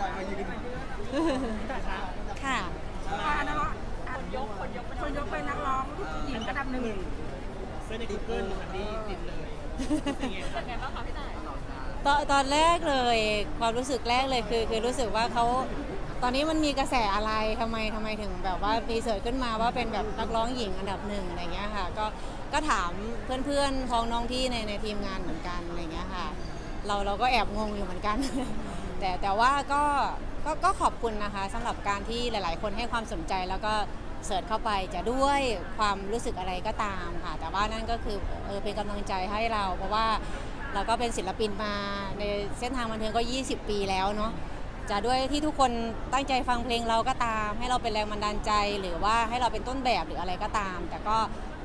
ต่อค่ะอ่นักงอะยกคนยกคนยกไปนักร้องหญิงอันดับหนึ่งเส้นกูเกิลค่ะที่ติดเลยตยตอนตอนแรกเลยความรู้สึกแรกเลยคือคือรู้สึกว่าเขาตอนนี้มันมีกระแสอะไรทำไมทำไมถึงแบบว่ามีเสิร์ชขึ้นมาว่าเป็นแบบนักร้องหญิงอันดับหนึ่งอะไรเงี้ยค่ะ ก็ก็ถามเพื่อนๆพ้องน้องที่ในในทีมงานเหมือนกันอะไรเงี้ยค่ะ เราเราก็แอบงงอยู่เหมือนกัน แต่แต่ว่าก็ก็ก็ขอบคุณนะคะสำหรับการที่หลาย ๆ คนให้ความสนใจแล้วก็เสิร์ชเข้าไปจะด้วยความรู้สึกอะไรก็ตามค่ะ แต่ว่านั่นก็คือเออเป็นกำลังใจให้เรา เพราะว่าเราก็เป็นศิลปินมาในเส้นทางบันเทิงก็ 20 ปีแล้วเนาะจะด้วยที่ทุกคนตั้งใจฟังเพลงเราก็ตาม ให้เราเป็นแรงบันดาลใจ หรือว่าให้เราเป็นต้นแบบหรืออะไรก็ตาม แต่ก็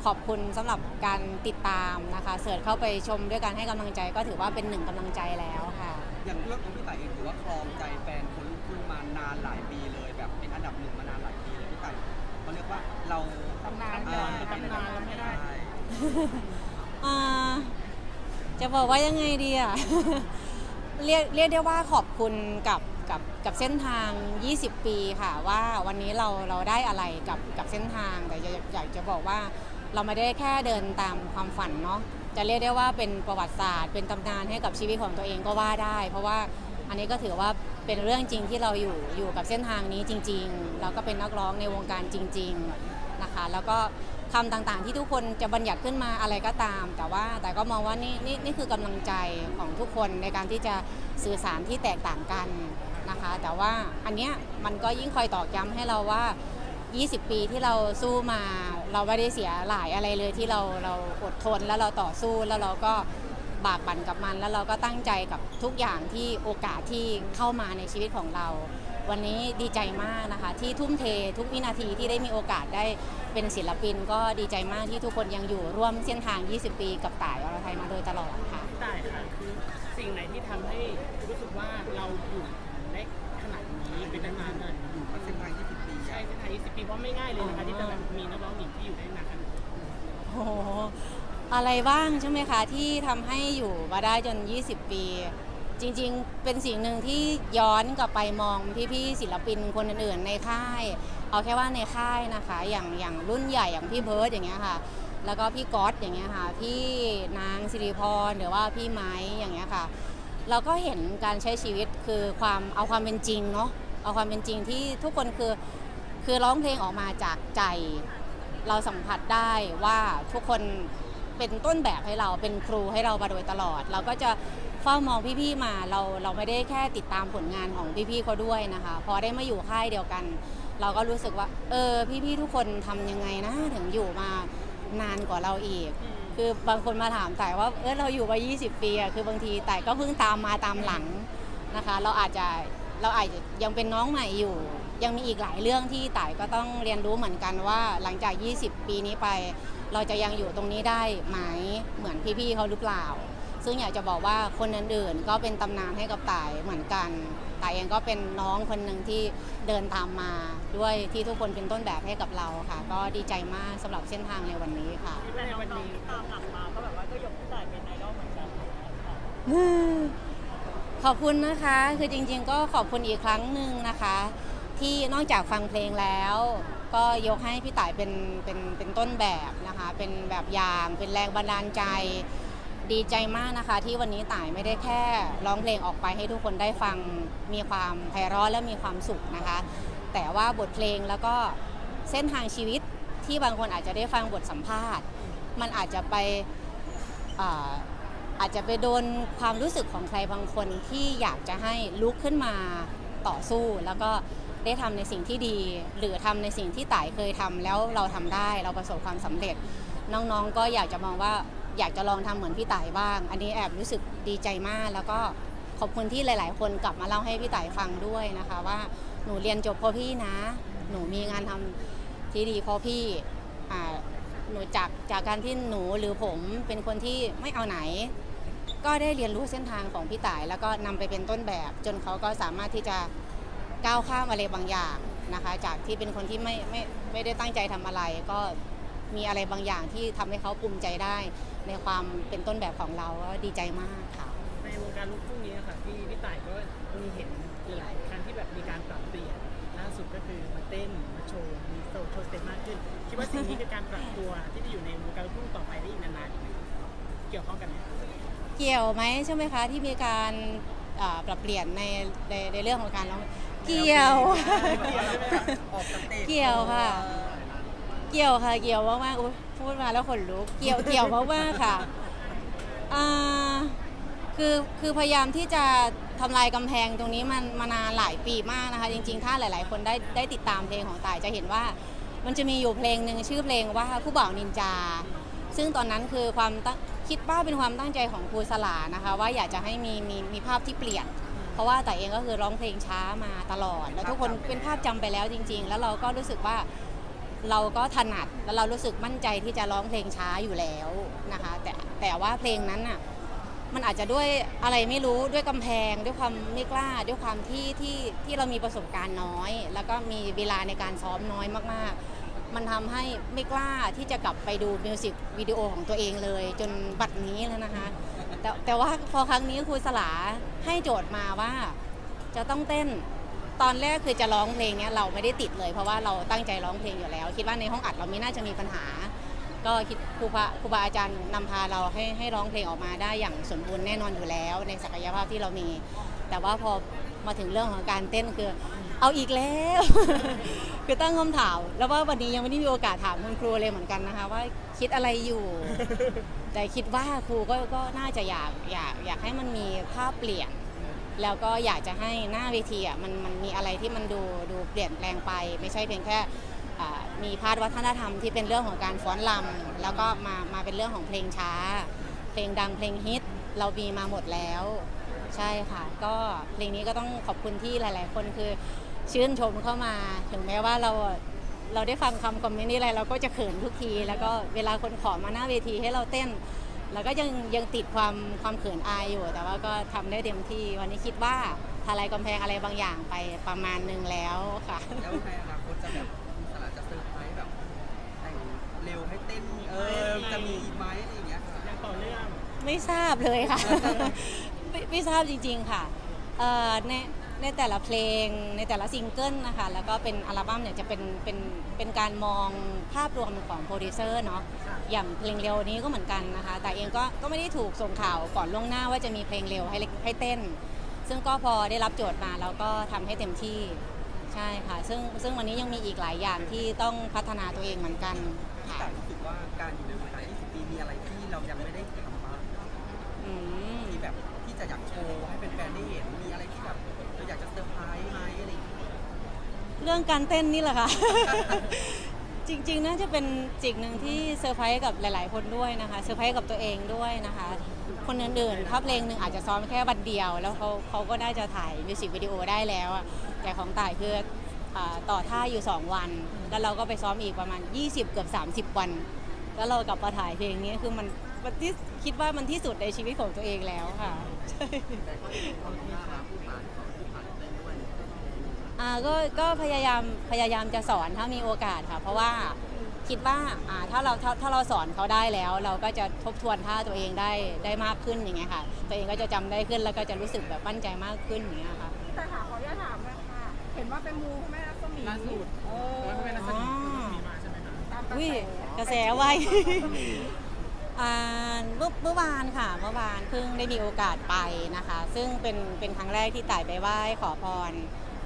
ขอบคุณสำหรับการติดตามนะคะ เสิร์ชเข้าไปชมด้วยการให้กำลังใจก็ถือว่าเป็นหนึ่งกำลังใจแล้วค่ะ อย่างเรื่องของพี่ต่ายเองถือว่าครองใจแฟนคนลูกทุ่งมานานหลายปีเลยแบบเป็นอันดับหนึ่งมานานหลายปีเลยพี่ต่ายเขาเรียกว่าเราตำนานก่อนเป็นตำนานแล้วไม่ได้ใช่อ่าจะบอกว่ายังไงดีอะ เรียกเรียกได้ว่าขอบคุณกับกับกับเส้นทาง 20 ปีค่ะ ว่าวันนี้เราเราได้อะไรกับกับเส้นทางแต่อยากอยากจะบอกว่าเราไม่ได้แค่เดินตามความฝันเนาะ จะเรียกได้ว่าเป็นประวัติศาสตร์ เป็นตำนานให้กับชีวิตของตัวเองก็ว่าได้ เพราะว่าอันนี้ก็ถือว่าเป็นเรื่องจริงที่เราอยู่อยู่กับเส้นทางนี้จริง ๆ เราก็เป็นนักร้องในวงการจริง ๆนะคะ แล้วก็คำต่างๆที่ทุกคนจะบัญญัติขึ้นมาอะไรก็ตาม แต่ว่าแต่ก็มองว่านี่นี่นี่คือกำลังใจของทุกคนในการที่จะสื่อสารที่แตกต่างกันนะคะ แต่ว่าอันเนี้ยมันก็ยิ่งคอยตอกย้ำให้เราว่า 20 ปีที่เราสู้มา เราไม่ได้เสียหลายอะไรเลยที่เราเราอดทนแล้วเราต่อสู้แล้วเราก็บากบั่นกับมัน แล้วเราก็ตั้งใจกับทุกอย่างที่โอกาสที่เข้ามาในชีวิตของเรา วันนี้ดีใจมากนะคะ ที่ทุ่มเททุกวินาทีที่ได้มีโอกาสได้เป็นศิลปิน ก็ดีใจมากที่ทุกคนยังอยู่ร่วมเส้นทาง 20 ปีกับต่ายอรไทยมาโดยตลอดค่ะต่ายค่ะคือสิ่งไหนที่ทำให้รู้สึกว่าเราอยู่ ปีเพราะไม่ง่ายเลยนะคะที่จะแบบมีนักร้องหญิงที่อยู่ได้นานขนาดนี้โอ้โหอะไรบ้างใช่ไหมคะที่ทำให้อยู่มาได้จน 20 ปี จริงๆ เป็นสิ่งหนึ่งที่ย้อนกลับไปมองพี่ๆศิลปินคนอื่นๆในค่าย เอาแค่ว่าในค่ายนะคะ อย่างอย่างรุ่นใหญ่อย่างพี่เบิร์ดอย่างเงี้ยค่ะ แล้วก็พี่ก๊อตอย่างเงี้ยค่ะพี่นางสิริพรหรือว่าพี่ไม้อย่างเงี้ยค่ะ เราก็เห็นการใช้ชีวิตคือความเอาความเป็นจริงเนาะเอาความเป็นจริงที่ทุกคนคือ คือร้องเพลงออกมาจากใจ เราสัมผัสได้ว่าทุกคนเป็นต้นแบบให้เราเป็นครูให้เรามาโดยตลอด เราก็จะเฝ้ามองพี่ๆมาเราเราไม่ได้แค่ติดตามผลงานของพี่ๆเขาด้วยนะคะ พอได้มาอยู่ค่ายเดียวกัน เราก็รู้สึกว่า เออพี่ๆทุกคนทำยังไงนะถึงอยู่มานานกว่าเราอีก คือบางคนมาถามแต่ว่าเออเราอยู่มา 20 ปีอะคือบางทีแต่ก็เพิ่งตามมาตามหลังนะคะ เราอาจจะ เราอาจจะยังเป็นน้องใหม่อยู่ ยังมีอีกหลายเรื่องที่ต่ายก็ต้องเรียนรู้เหมือนกันว่าหลังจาก 20 ปีนี้ไป เราจะยังอยู่ตรงนี้ได้ไหมเหมือนพี่ๆเขาหรือเปล่า ซึ่งอยากจะบอกว่าคนอื่นๆก็เป็นตำนานให้กับต่ายเหมือนกันต่ายเองก็เป็นน้องคนหนึ่งที่เดินตามมาด้วยที่ทุกคนเป็นต้นแบบให้กับเราค่ะ ก็ดีใจมากสำหรับเส้นทางในวันนี้ค่ะที่ในวันนี้ตามหลังมาก็แบบว่าก็ยกพี่ต่ายเป็นไอดอลเหมือนกันค่ะ ขอบคุณนะคะ คือจริงๆ ก็ขอบคุณอีกครั้งหนึ่งนะคะ ที่นอกจากฟังเพลงแล้ว ก็ยกให้พี่ต่ายเป็นเป็นเป็นต้นแบบนะคะ เป็นแบบอย่างเป็นแรงบันดาลใจดีใจมากนะคะ ที่วันนี้ต่ายไม่ได้แค่ร้องเพลงออกไปให้ทุกคนได้ฟังมีความไพเราะและมีความสุขนะคะ แต่ว่าบทเพลงแล้วก็เส้นทางชีวิตที่บางคนอาจจะได้ฟังบทสัมภาษณ์ มันอาจจะไป อาจจะไปโดนความรู้สึกของใครบางคนที่อยากจะให้ลุกขึ้นมาต่อสู้ แล้วก็ได้ทำในสิ่งที่ดี หรือทำในสิ่งที่ต่ายเคยทำแล้วเราทำได้เราประสบความสำเร็จ น้องๆก็อยากจะมองว่าอยากจะลองทำเหมือนพี่ต่ายบ้าง อันนี้แอบรู้สึกดีใจมาก แล้วก็ขอบคุณที่หลาย ๆ คนกลับมาเล่าให้พี่ต่ายฟังด้วยนะคะ ว่าหนูเรียนจบเพราะพี่นะ หนูมีงานทำที่ดีเพราะพี่หนูจากจากการที่หนูหรือผมเป็นคนที่ไม่เอาไหน ก็ได้เรียนรู้เส้นทางของพี่ต่าย แล้วก็นำไปเป็นต้นแบบ จนเขาก็สามารถที่จะก้าวข้ามอะไรบางอย่างนะคะ จากที่เป็นคนที่ไม่ไม่ไม่ได้ตั้งใจทำอะไร ก็มีอะไรบางอย่างที่ทำให้เขาภูมิใจได้ ในความเป็นต้นแบบของเราก็ดีใจมากค่ะ ในวงการลูกทุ่งนี้ค่ะที่พี่ต่ายก็มีเห็นหลายครั้งที่แบบมีการปรับเปลี่ยนล่าสสุดก็คือมาเต้นมาโชว์มีโชว์โชว์สเต็ปมากขึ้นคิดว่าสิ่งนี้คือการปรับตัวที่จะอยู่ในวงการลูกทุ่งต่อไปได้อีกนานๆอีกไหมเกี่ยวข้องกันไหม เกี่ยวไหมใช่ไหมคะที่มีการอ่าปรับเปลี่ยนในในในเรื่องของการร้องเกี่ยวเกี่ยวใช่ะออกสเต็ปเกี่ยวค่ะ เกี่ยวค่ะเกี่ยวมากๆอุ๊ยพูดมาแล้วขนลุกเกี่ยวเกี่ยวมากๆค่ะอ่าคือคือพยายามที่จะทำลายกำแพงตรงนี้มันมานานหลายปีมากนะคะ จริง ๆ ถ้าหลาย ๆ คนได้ได้ติดตามเพลงของต่ายจะเห็นว่า มันจะมีอยู่เพลงหนึ่งชื่อเพลงว่าคู่บ่าวนินจา ซึ่งตอนนั้นคือความตั้งคิดว่าเป็นความตั้งใจของครูสลานะคะ ว่าอยากจะให้มีมีมีภาพที่เปลี่ยน เพราะว่าแต่เองก็คือร้องเพลงช้ามาตลอด แล้วทุกคนเป็นภาพจำไปแล้วจริง ๆ แล้วเราก็รู้สึกว่าเราก็ถนัดแล้วเรารู้สึกมั่นใจที่จะร้องเพลงช้าอยู่แล้วนะคะ แต่แต่ว่าเพลงนั้นน่ะมันอาจจะด้วยอะไรไม่รู้ด้วยกำแพงด้วยความไม่กล้าด้วยความที่ที่ที่เรามีประสบการณ์น้อย แล้วก็มีเวลาในการซ้อมน้อยมากๆ มันทำให้ไม่กล้าที่จะกลับไปดูมิวสิกวิดีโอของตัวเองเลย จนบัดนี้แล้วนะคะ แต่แต่ว่าพอครั้งนี้ครูสลาให้โจทย์มาว่าจะต้องเต้นตอนแรกคือจะร้องเพลงเนี้ยเราไม่ได้ติดเลย เพราะว่าเราตั้งใจร้องเพลงอยู่แล้ว คิดว่าในห้องอัดเราไม่น่าจะมีปัญหา ก็คิดครูพระครูบาอาจารย์นำพาเราให้ให้ร้องเพลงออกมาได้อย่างสมบูรณ์แน่นอนอยู่แล้ว ในศักยภาพที่เรามี แต่ว่าพอ มาถึงเรื่องของการเต้นคือ เอาอีกแล้ว คือตั้งคำถามแล้วว่าวันนี้ยังไม่ได้มีโอกาสถามคุณครูเลยเหมือนกันนะคะ ว่าคิดอะไรอยู่ แต่คิดว่าครูก็ก็น่าจะอยากอยากอยากให้มันมีภาพเปลี่ยน แล้วก็อยากจะให้หน้าเวทีอะมันมันมีอะไรที่มันดูดูเปลี่ยนแปลงไป ไม่ใช่เพียงแค่อ่ามีพาดวัฒนธรรมที่เป็นเรื่องของการฟ้อนรำแล้วก็มามาเป็นเรื่องของเพลงช้า เพลงดังเพลงฮิตเรามีมาหมดแล้ว ใช่ค่ะ ก็เพลงนี้ก็ต้องขอบคุณที่หลาย ๆ คนคือชื่นชมเข้ามา ถึงแม้ว่าเราเราได้ฟังคำคอมเมนต์นี้อะไรเราก็จะเขินทุกที แล้วก็เวลาคนขอมาหน้าเวทีให้เราเต้นแล้วก็ยังยังติดความความเขินอายอยู่ แต่ว่าก็ทำได้เต็มที่ วันนี้คิดว่าทลายกำแพงอะไรบางอย่างไปประมาณหนึงแล้วค่ะ แล้วในอนาคตจะแบบสลาจะเซอร์ไพรส์แบบแต่งเร็วให้เต้น เออ จะมีอีกไหมอะไรอย่างเงี้ยค่ะอย่างต่อเนื่องไม่ทราบเลยค่ะ ไม่ไม่ทราบจริง ๆ ค่ะเอ่อในในแต่ละเพลงในแต่ละซิงเกิลนะคะแล้วก็เป็นอัลบั้มเนี่ยจะเป็นเป็นเป็นการมองภาพรวมของโปรดิวเซอร์เนาะอย่างเพลงเร็วนี้ก็เหมือนกันนะคะ แต่เองก็ก็ไม่ได้ถูกส่งข่าวก่อนล่วงหน้าว่าจะมีเพลงเร็วให้ให้เต้น ซึ่งก็พอได้รับโจทย์มาเราก็ทำให้เต็มที่ใช่ค่ะ ซึ่งซึ่งวันนี้ยังมีอีกหลายอย่างที่ต้องพัฒนาตัวเองเหมือนกันพี่ค่ะต่ายรู้สึกว่าการอยู่ในวงการ20ปีมีอะไรที่เรายังไม่ได้ทำบ้างอืมที่แบบ ที่จะอยากโชว์ให้เป็นแฟนๆได้เห็นมีอะไรที่แบบเราอยากจะเซอร์ไพรส์ไหมอะไรอย่างเงี้ยเรื่องการเต้นนี่แหละค่ะ จริงๆน่าจะเป็นสิ่งหนึ่งที่เซอร์ไพรส์กับหลาย ๆ คนด้วยนะคะเซอร์ไพรส์กับตัวเองด้วยนะคะ คนอื่นๆถ้าเพลงหนึ่งอาจจะซ้อมแค่วันเดียว แล้วเขาเขาก็น่าจะถ่ายมิวสิกวิดีโอได้แล้วอะแต่ของต่ายคืออาต่อท่าอยู่ 2 วัน แล้วเราก็ไปซ้อมอีกประมาณ 20 เกือบ 30 วัน แล้วเรากลับมาถ่ายเพลงนี้คือมัน มันที่คิดว่ามันที่สุดในชีวิตของตัวเองแล้วค่ะอ่าก็ก็พยายามพยายามจะสอนถ้ามีโอกาสค่ะ เพราะว่าคิดว่าอ่าถ้าเราถ้าถ้าเราสอนเขาได้แล้ว เราก็จะทบทวนท่าตัวเองได้ได้มากขึ้นอย่างเงี้ยค่ะ ตัวเองก็จะจำได้ขึ้นแล้วก็จะรู้สึกแบบมั่นใจมากขึ้นอย่างเงี้ยค่ะแต่ถามขออนุญาตถามเลยค่ะ เห็นว่าเป็นมูพระแม่รัศมีล่าสุดเออแต่ว่าเป็นนักแสดงมีมาใช่ไหมคะตามกระอุ้ยแสกระแสไว อ่าเมื่อเมื่อวานค่ะเมื่อวานเพิ่งได้มีโอกาสไปนะคะ ซึ่งเป็นเป็นครั้งแรกที่ต่ายไปไหว้ขอพร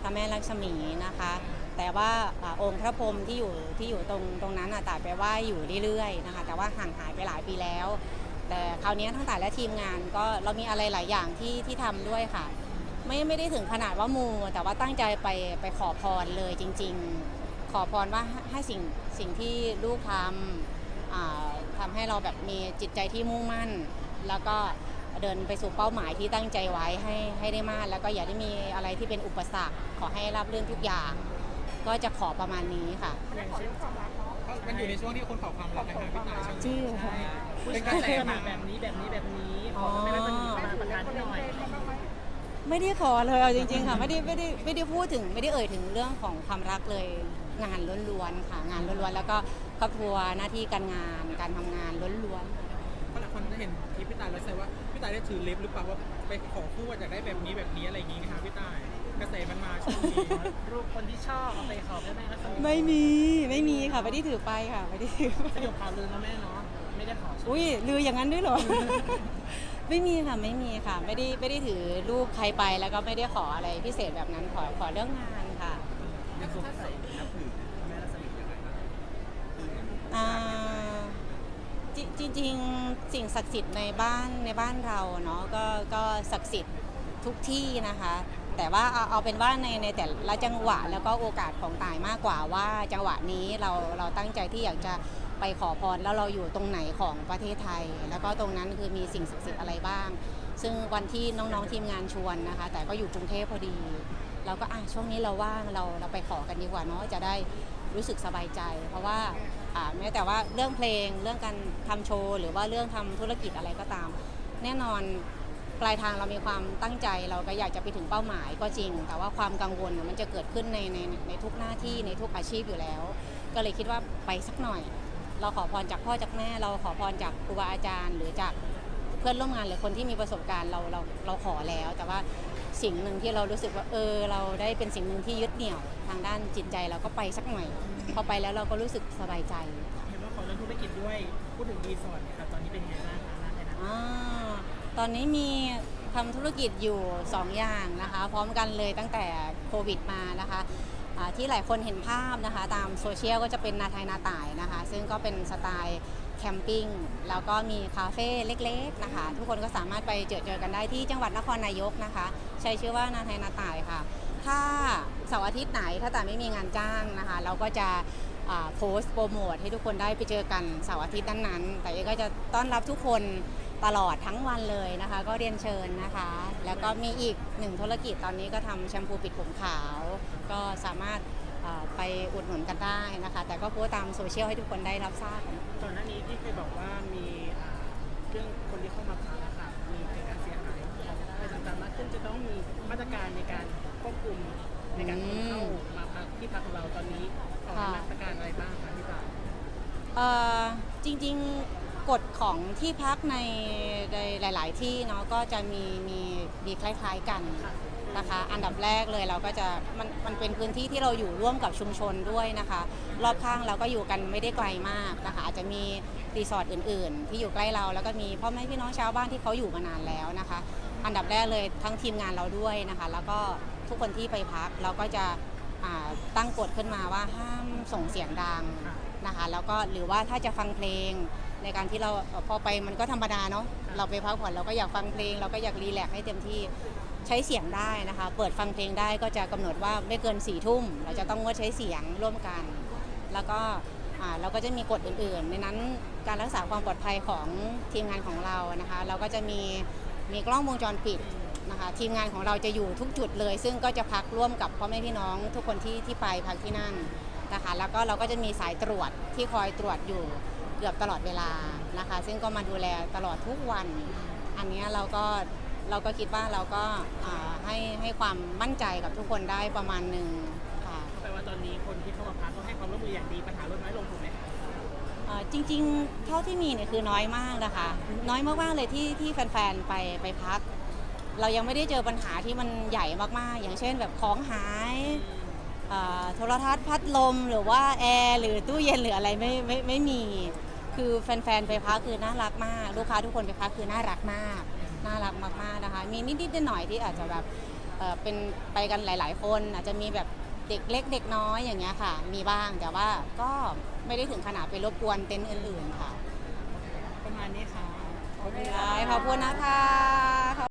พระแม่ลักษมีนะคะ แต่ว่าอาองค์พระพรหมที่อยู่ที่อยู่ตรงตรงนั้นอะต่ายไปไหว้อยู่เรื่อยๆนะคะ แต่ว่าห่างหายไปหลายปีแล้ว แต่คราวนี้ทั้งต่ายและทีมงานก็เรามีอะไรหลายอย่างที่ที่ทำด้วยค่ะ ไม่ไม่ได้ถึงขนาดว่ามูแต่ว่าตั้งใจไปไปขอพรเลยจริง ๆ ขอพรว่าให้สิ่งสิ่งที่ลูกทำอ่า ทำให้เราแบบมีจิตใจที่มุ่งมั่น แล้วก็เดินไปสู่เป้าหมายที่ตั้งใจไว้ให้ให้ได้มาก แล้วก็อย่าได้มีอะไรที่เป็นอุปสรรค ขอให้รับเรื่องทุกอย่าง ก็จะขอประมาณนี้ค่ะอย่างเช่นมันอยู่ในช่วงที่คนขอความรักนะครับพี่ตายช่วงนี้จริงค่ะผู้ชายลักษณะแบบนี้แบบนี้แบบนี้ขอไม่ได้สนิทมาประทานให้หน่อย ไม่ได้ขอเลยเอาจริงๆค่ะไม่ได้ไม่ได้ไม่ได้พูดถึงไม่ได้เอ่ยถึงเรื่องของความรักเลย งานล้วนๆค่ะ งานล้วนๆแล้วก็ครอบครัวหน้าที่การงานการทำงานล้วนๆ เพราะหลายคนจะเห็นคลิปพี่ตายแล้วแซวว่าพี่ตายได้ถือเล็บหรือเปล่าว่าไปขอคู่ว่าอยากได้แบบนี้แบบนี้อะไรอย่างงี้นะคะพี่ตายกระแสมันมาช่วงนี้รูปคนที่ชอบเอาไปขอพ่อแม่ก็สนิทไม่มีไม่มีค่ะไม่ได้ถือไปค่ะไม่ได้ถือไปสยบข่าวลือนะแม่เนาะไม่ได้ขอใช่ไหมอุ้ยลืออย่างนั้นด้วยเหรอ ไม่มีค่ะไม่มีค่ะ ไม่ได้ไม่ได้ถือรูปใครไปแล้วก็ไม่ได้ขออะไรพิเศษแบบนั้นขอขอเรื่องงานค่ะในตัวพี่ไก่นับถือแม่รัศมียังไงบ้างคือเห็น อ่าจริงจริงๆสิ่งศักดิ์สิทธิ์ในบ้านในบ้านเราเนาะก็ก็ศักดิ์สิทธิ์ทุกที่นะคะ แต่ว่าเอาเอาเป็นว่าในในแต่ละจังหวะแล้วก็โอกาสของตายมากกว่าว่าจังหวะนี้เราเราตั้งใจที่อยากจะไปขอพรแล้วเราอยู่ตรงไหนของประเทศไทย แล้วก็ตรงนั้นคือมีสิ่งศักดิ์สิทธิ์อะไรบ้าง ซึ่งวันที่น้องๆทีมงานชวนนะคะ แต่ก็อยู่กรุงเทพพอดี เราก็อะช่วงนี้เราว่างเราเราไปขอกันดีกว่าเนาะจะได้รู้สึกสบายใจ เพราะว่า แม้แต่ว่าเรื่องเพลงเรื่องการทำโชว์ หรือว่าเรื่องทำธุรกิจอะไรก็ตาม แน่นอนปลายทางเรามีความตั้งใจเราก็อยากจะไปถึงเป้าหมายก็จริง แต่ว่าความกังวลมันจะเกิดขึ้นในในในทุกหน้าที่ในทุกอาชีพอยู่แล้ว ก็เลยคิดว่าไปสักหน่อย เราขอพรจากพ่อจากแม่ เราขอพรจากครูบาอาจารย์ หรือจากเพื่อนร่วมงานหรือคนที่มีประสบการณ์เราเราเราขอแล้ว แต่ว่า สิ่งหนึ่งที่เรารู้สึกว่าเออ เราได้เป็นสิ่งหนึ่งที่ยึดเหนี่ยวทางด้านจิตใจเราก็ไปสักหน่อย พอไปแล้วเราก็รู้สึกสบายใจเห็นว่าขอเรื่องธุรกิจด้วยพูดถึงรีสอร์ทเนี่ยครับตอนนี้เป็นยังไงบ้างคะอาตอนนี้มีทำธุรกิจอยู่ 2 อย่างนะคะ พร้อมกันเลยตั้งแต่โควิดมานะคะ ที่หลายคนเห็นภาพนะคะ ตามโซเชียลก็จะเป็นนาไทยนาต่ายนะคะ ซึ่งก็เป็นสไตล์แคมปิ้งแล้วก็มีคาเฟ่เล็กๆนะคะ ทุกคนก็สามารถไปเจอเจอกันได้ที่จังหวัดนครนายกนะคะ ใช้ชื่อว่านาไทยนาต่ายค่ะ ถ้าเสาร์อาทิตย์ไหนถ้าแต่ไม่มีงานจ้างนะคะ เราก็จะโพสต์โปรโมทให้ทุกคนได้ไปเจอกันเสาร์อาทิตย์นั้นๆแต่ก็จะต้อนรับทุกคน ตลอดทั้งวันเลยนะคะ ก็เรียนเชิญนะคะ แล้วก็มีอีกหนึ่งธุรกิจตอนนี้ก็ทำแชมพูปิดผมขาว ก็สามารถอ่าไปอุดหนุนกันได้นะคะ แต่ก็โพสต์ตามโซเชียลให้ทุกคนได้รับทราบกันก่อนหน้านี้ที่เคยบอกว่ามีอ่าเรื่องคนที่เข้ามาพักอะค่ะมีเกิดการเสียหายอะไรต่างๆมากขึ้นจะต้องมีมาตรการในการควบคุมในการคนเข้ามาพักที่พักของเราตอนนี้ออกมาตรการอะไรบ้างคะพี่ปาเอ่อจริง ๆ กฎของที่พักในในหลาย ๆ ที่เนาะก็จะมีมีมีคล้าย ๆ กันนะคะ อันดับแรกเลยเราก็จะมันมันเป็นพื้นที่ที่เราอยู่ร่วมกับชุมชนด้วยนะคะ รอบข้างเราก็อยู่กันไม่ได้ไกลมากนะคะอาจจะมีรีสอร์ทอื่น ๆ ที่อยู่ใกล้เราแล้วก็มีพ่อแม่พี่น้องชาวบ้านที่เขาอยู่มานานแล้วนะคะ อันดับแรกเลยทั้งทีมงานเราด้วยนะคะ แล้วก็ทุกคนที่ไปพักเราก็จะตั้งกฎขึ้นมาว่าห้ามส่งเสียงดังนะคะ แล้วก็หรือว่าถ้าจะฟังเพลง ในการที่เราเอ่อพอไปมันก็ธรรมดาเนาะเราไปพักผ่อนเราก็อยากฟังเพลง เราก็อยากรีแลกซ์ให้เต็มที่ใช้เสียงได้นะคะ เปิดฟังเพลงได้ก็จะกำหนดว่าไม่เกินสี่ทุ่ม เราจะต้องงดใช้เสียงร่วมกัน แล้วก็อ่าเราก็จะมีกฎอื่นๆ ในนั้นการรักษาความปลอดภัยของทีมงานของเรานะคะ เราก็จะมีมีกล้องวงจรปิดนะคะทีมงานของเราจะอยู่ทุกจุดเลย ซึ่งก็จะพักร่วมกับพ่อแม่พี่น้อง ทุกคนที่ที่ไปพักที่นั่นนะคะแล้วก็เราก็จะมีสายตรวจที่คอยตรวจอยู่ เกือบตลอดเวลานะคะ ซึ่งก็มาดูแลตลอดทุกวัน อันเนี้ยเราก็เราก็คิดว่าเราก็อ่าให้ให้ความมั่นใจกับทุกคนได้ประมาณหนึ่งค่ะแปลว่าตอนนี้คนที่เข้ามาพักก็ให้ความร่วมมืออย่างดีปัญหาลดน้อยลงถูกไหมอ่าจริงๆ เท่าที่มีเนี่ยคือน้อยมากนะคะ น้อยมากๆเลยที่ที่แฟนๆไปไปพัก เรายังไม่ได้เจอปัญหาที่มันใหญ่มากๆ อย่างเช่นแบบของหายอ่าโทรทัศน์พัดลมหรือว่าแอร์หรือตู้เย็นหรืออะไรไม่ไม่ไม่มี คือแฟนๆไปพักคือน่ารักมาก ลูกค้าทุกคนไปพักคือน่ารักมาก น่ารักมากๆนะคะ มีนิดๆหน่อยๆที่อาจจะแบบเอ่อเป็นไปกันหลาย ๆ คน อาจจะมีแบบเด็กเล็กเด็กน้อยอย่างเงี้ยค่ะ มีบ้างแต่ว่าก็ไม่ได้ถึงขนาดไปรบกวนเต็นท์อื่นๆค่ะประมาณนี้ค่ะขอบคุณนะคะ